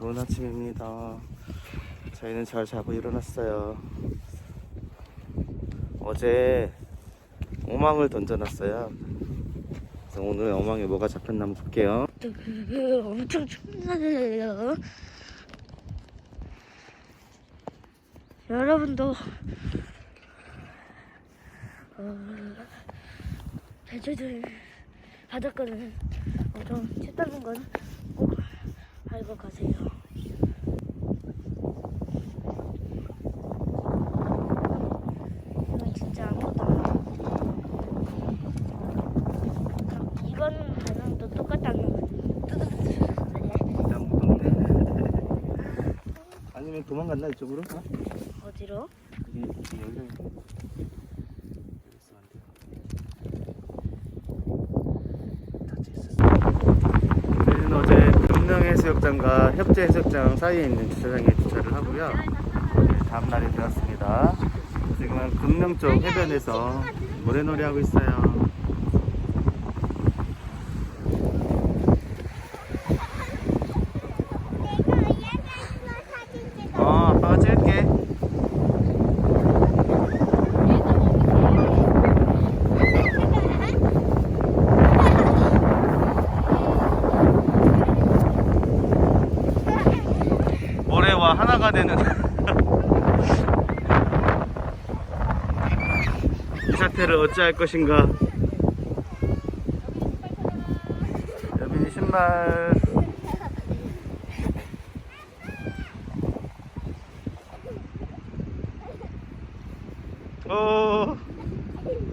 좋은 아침입니다. 저희는 잘 자고 일어났어요. 어제 어망을 던져놨어요. 그래서 오늘 어망에 뭐가 잡혔나 한번 볼게요. 엄청 춥네요. 여러분도 어, 제주도 바닷가는 엄청 춥다는 건꼭 알고 가세요. 이건 진짜 아무것도 안 해. 이건 반응도 똑같다는. 아니면 도망갔나 이쪽으로? 어? 어디로? 있는. 여기 있으면 안 돼요. 닫혀 있었어. 저희는 어제 금능해수욕장과 협재 해수욕장 사이에 있는 주차장에 주차를 하고요. 네, 다음 날이 되었습니다. 지금은 금능 쪽 해변에서 모래놀이 하고 있어요. 어, 아빠가 찍을게. 하나가 되는. 이 사태를 어찌할 것인가? 여빈이 신발. 어,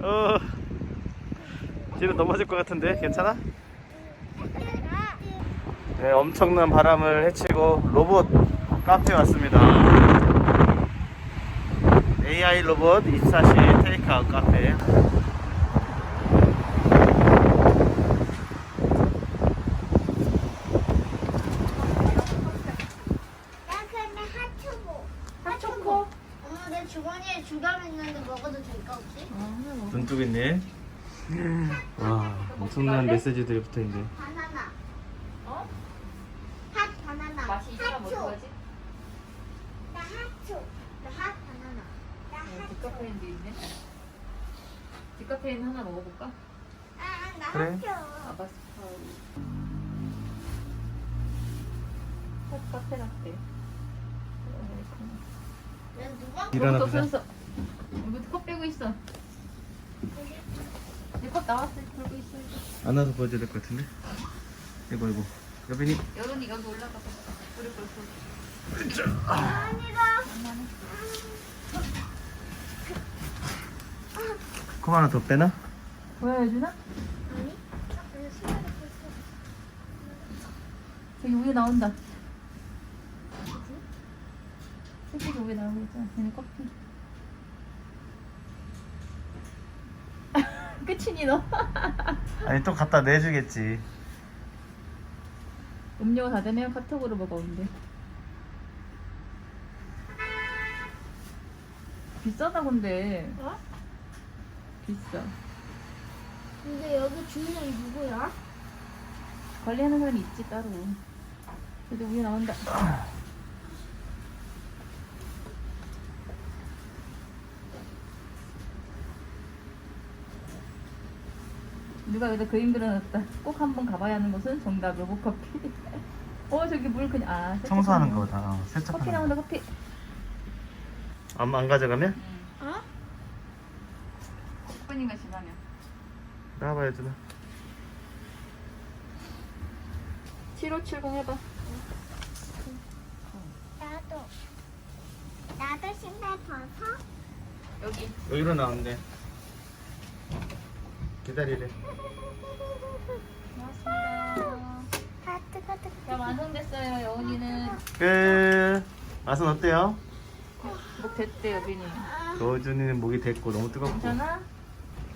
어, 뒤로 넘어질 것 같은데? 괜찮아? 네, 엄청난 바람을 헤치고 로봇 카페에 왔습니다. AI 로봇 24시 테이크아웃 카페. 나 근데 핫초코. 핫초코? 엄마 내 주머니에 주감 있는데 먹어도 될까 혹시? 눈뜨겠네. 와, 엄청난 메시지들이 붙어 있네. 바나나. 어? 핫 바나나. 맛이 있으면 핫초. 어떡하지? 나 핫초. 나 핫 바나나. 나 핫초. 디카페인도 있네. 디카페인 하나 먹어볼까? 아, 나 그래. 핫초. 아바스파우. 핫 카페 라떼. 야, 누가 일어나 또 보자. 었어 이거 컵 빼고 있어. 내 컵 나왔어. 들고 있어. 이거. 안아서 보여줘야 될 것 같은데. 이거 이거. 여빈이 여론이 여기 올라가서 뿌리 뿌리 뿌리. 아니 가. 컵 하나 더 빼나? 보여주나? 아니? 그냥 수다를 봤어. 저기 위에 나온다. 솔직히 위에 나오고 있잖아. 얘네 커피. 끝이니 너? 아니 또 갖다 내주겠지. 음료 다 되면 카톡으로 먹어 온대. 비싸다 근데 어? 비싸. 근데 여기 주인이 누구야? 관리하는 사람이 있지 따로. 그래도 위에 나온다. 누가 여기다 그림 그려놨다. 꼭 한번 가봐야 하는 곳은 정답 로봇커피. 어 저기 물 그냥 아 세척하는 청소하는 거. 거다. 어, 커피 세척하는 나온다 거. 커피. 안, 안 가져가면? 어? 10분인가 지나면. 나와봐야 되나? 7570 해봐. 나도. 나도 신발 벗어? 여기. 여기로 나온대. 기다리래. 고맙습니다. 아, 뜨거, 뜨거. 자 완성됐어요 여운이는. 끝. 맛은 어때요? 목 됐대 여빈이. 로준이는 목이 됐고 너무 뜨겁고 괜찮아?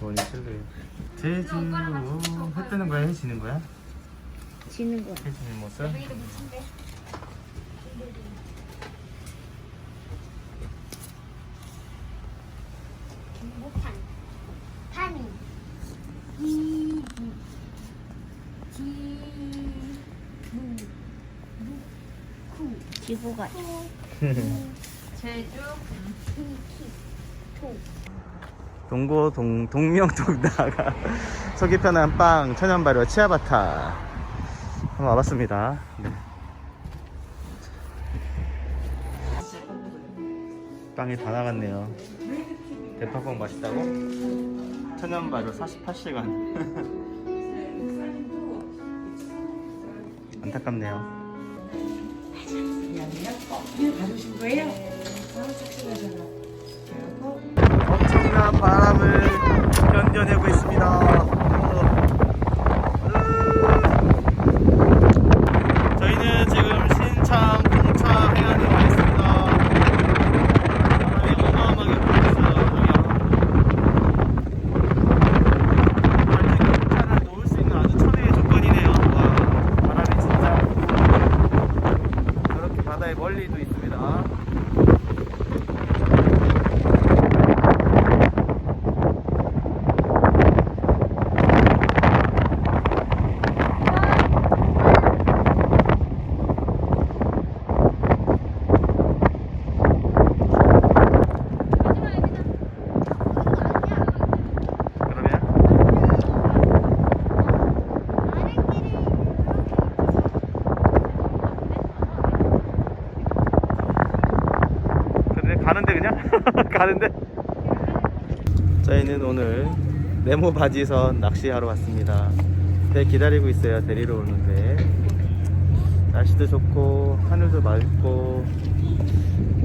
본인 실루엣. 제주 해 뜨는 거야? 해 지는 거야? 지는 거야. 해 지는 모습? 지구가 제주. 동고 동 동명동다가 서귀편한 빵 천연발효 치아바타 한번 와봤습니다. 네. 빵이 다 나갔네요. 대파빵 맛있다고? 천연발효 48시간. 안타깝네요. 엄청난 바람을 견뎌내고 있습니다. 저희는 지금 신창 풍차 해안에 와 있습니다. 바람이 어마어마하게 불고 있어요. 차를 놓을 수 있는 아주 천혜의 조건이네요. 와, 바람이 진짜 저렇게 바다에 멀리도 있습니다. 그러면 근데 가는데 그냥? 가는데? 저희는 오늘 네모 바지선 낚시하러 왔습니다. 배 기다리고 있어요. 데리러 오는데 날씨도 좋고 하늘도 맑고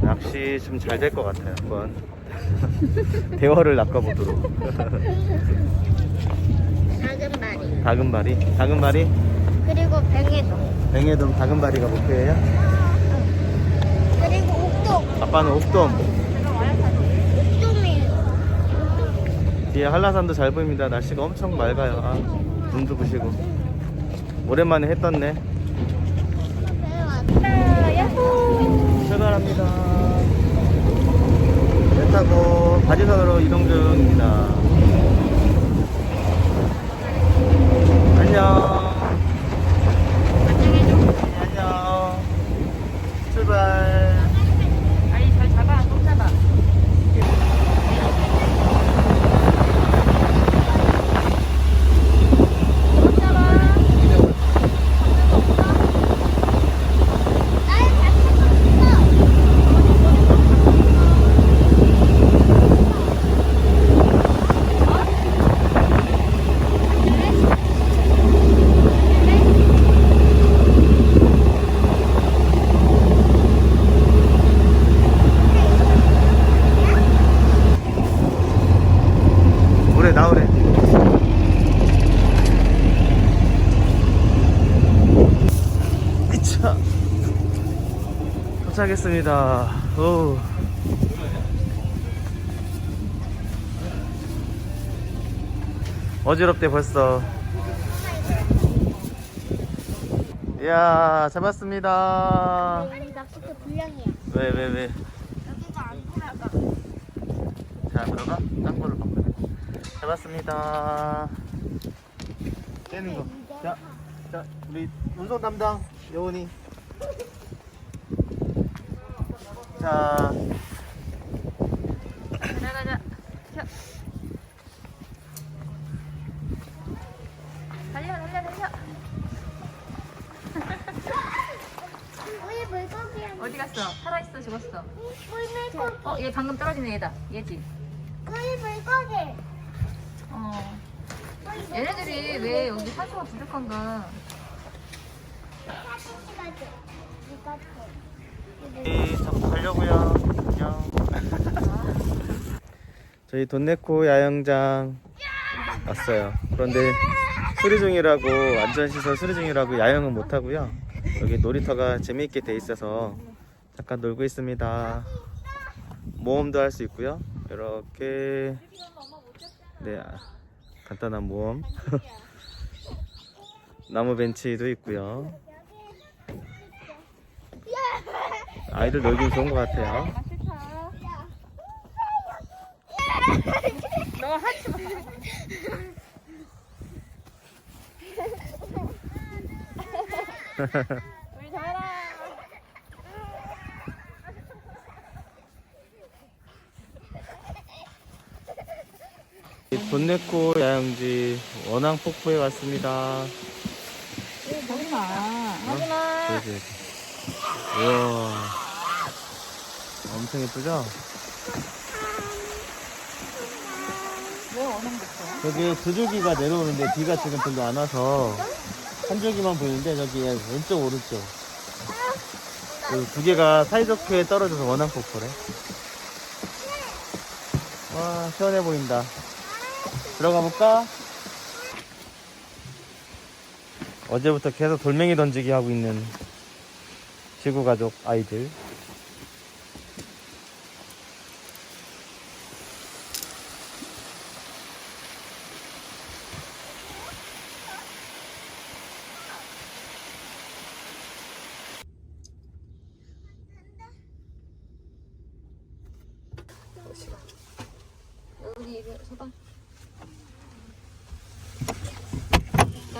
낚시 좀 잘 될 것 같아요. 한번 대화를 낚아보도록. 작은 말이 다금바리, 다금바리, 그리고 뱅에도 뱅에돔 다금바리가 목표예요. 그리고 옥돔 아빠는 옥돔. 옥돔이 뒤에 한라산도 잘 보입니다. 날씨가 엄청 맑아요. 아, 눈도 부시고. 오랜만에. 야호 출발합니다. 배 타고 바지선으로 이동 중입니다. 안녕. 출발. 아니 잘 잡아. 꼭 잡아. 나의 잡혔어 물에 나오래. 이차 도착했습니다. 오. 어지럽대 벌써. 이야 잡았습니다. 아니 낚싯대 불량이야 왜 왜 왜? 여기가 안 들어가 자 들어가 딴 거를 바꾸자 잡았습니다 떼는 거 자, 자 우리 운송 담당 여운이 자 가자 가자. 켜. 달려 달려 달려. 우리 물고기야 어디 갔어? 살아 있어 죽었어. 우리 물고기 어 얘 방금 떨어진 애다. 얘지. 우리 물고기. 얘네들이 왜 여기 산소가 부족한가? 사진 찍어줘 이것도 이 잡고 가려고요. 안녕 저희 돈네코 야영장 왔어요. 그런데 수리 중이라고 안전시설 수리 중이라고 야영은 못 하고요. 여기 놀이터가 재미있게 돼 있어서 잠깐 놀고 있습니다. 모험도 할 수 있고요. 이렇게. 네 간단한 모험. 나무 벤치도 있고요. 아이들 놀기 좋은 것 같아요. 너 하지 마. 우리 자라. 돈네코 야영지 원앙 폭포에 왔습니다. 하지 마. 하지 마. 여기, 여기. 우와. 엄청 예쁘죠? 왜 원한부터? 여기 두 줄기가 내려오는데 비가 지금 별로 안 와서 한 줄기만 보이는데 저기 왼쪽 오른쪽 그두 개가 사이좋게 떨어져서 원앙 폭포래 와 시원해 보인다 들어가 볼까? 어제부터 계속 돌멩이 던지기 하고 있는 지구 가족 아이들 우리 이거 서봐.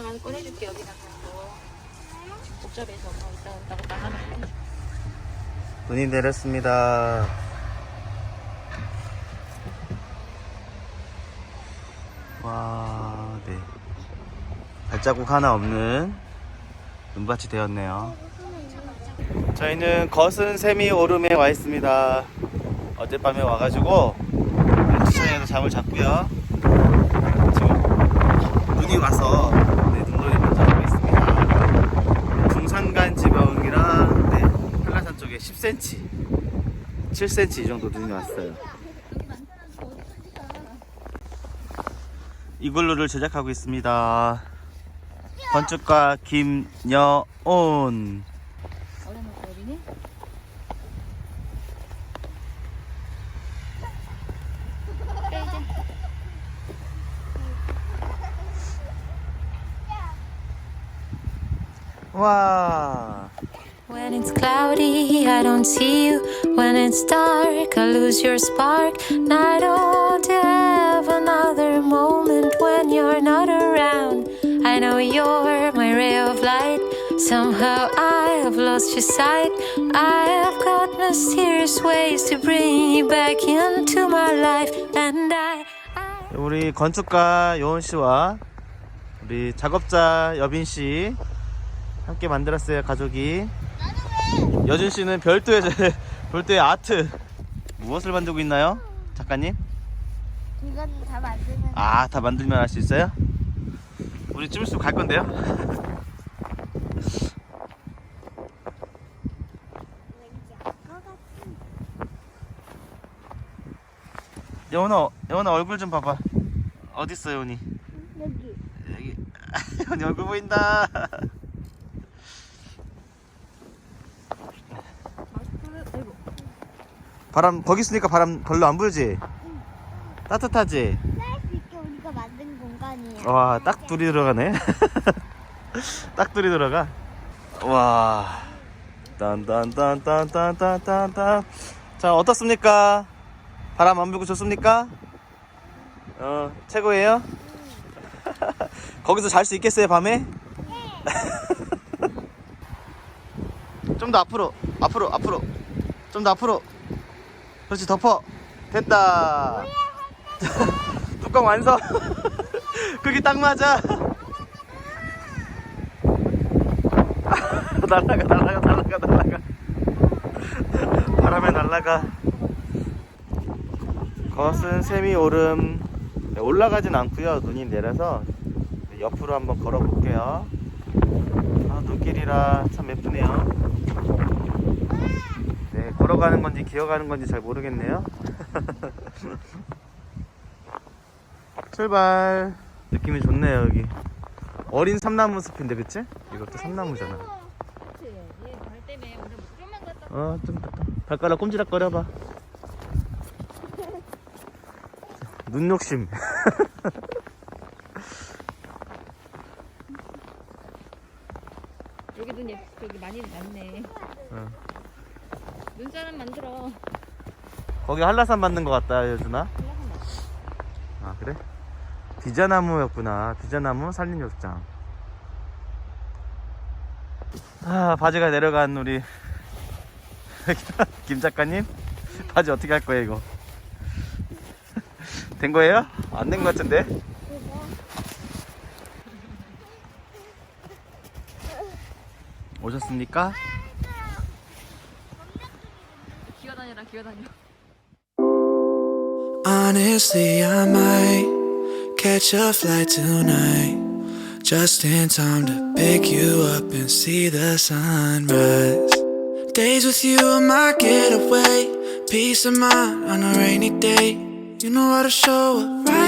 내가 꺼내줄게 여기다 거. 복잡해서 엄마 이따 온다고 나 하나 꺼내줄게. 눈이 내렸습니다. 와, 네. 발자국 하나 없는 눈밭이 되었네요. 저희는 거순 세미 오름에 와 있습니다. 어젯밤에 와가지고 주차장에서 잠을 잤고요. 7cm 이 정도 눈이 왔어요. 이글루를 제작하고 있습니다. 건축가 김여온. 와. When it's cloudy, I don't see you. When it's dark, I lose your spark. And I don't have another moment when you're not around. I know you're my ray of light. Somehow I have lost your sight. I have got mysterious ways to bring you back into my life. And I, I 우리 건축가 요원 씨와 우리 작업자 여빈 씨 함께 만들었어요 가족이. 여준 씨는 별도의 별도의 아트 무엇을 만들고 있나요, 작가님? 이건 다 만들면 아 다 만들면 할 수 있어요? 우리 좀 있으면 갈 건데요. 왠지 알것 같은 여원아, 여원아 얼굴 좀 봐봐. 어디 있어, 여원이? 여기 여기. 여원이 얼굴 보인다. 아이고. 바람 거기 있으니까 바람 별로 안 불지? 따뜻하지? 쌀 수 있게 우리가 만든 공간이에요. 와, 딱 둘이 들어가네. 딱 둘이 들어가. 와. 딴딴딴딴딴딴딴. 자, 어떻습니까? 바람 안 불고 좋습니까? 어, 최고예요? 거기서 잘 수 있겠어요, 밤에? 좀 더 앞으로, 앞으로, 앞으로. 좀 더 앞으로. 그렇지, 덮어. 됐다. 뚜껑 완성. 그게 딱 맞아. 날라가 날라가 날라가 날라가. 바람에 날라가. 거슨 세미 오름 네, 올라가진 않고요. 눈이 내려서 옆으로 한번 걸어 볼게요. 아, 눈길이라 참 예쁘네요. 걸어가는 건지 기어가는 건지 잘 모르겠네요. 출발. 느낌이 좋네요 여기. 어린 삼나무 숲인데 그치? 이것도 삼나무잖아. 어좀 발가락 꼼지락거려봐. 눈 욕심. 여기 눈 예쁘 여기 많이 났네. 어. 눈사람 만들어. 거기 한라산 맞는 것 같다 여준아 아 그래? 비자나무였구나 비자나무 산림욕장 아 바지가 내려간 우리 김 작가님 바지 어떻게 할 거예요 이거 된 거예요? 안 된 것 같은데 오셨습니까? 기어다녀라 기어다녀. Honestly, I might catch a flight tonight. Just in time to pick you up and see the sunrise. Days with you are my getaway. Peace of mind on a rainy day. You know how to show up right on time.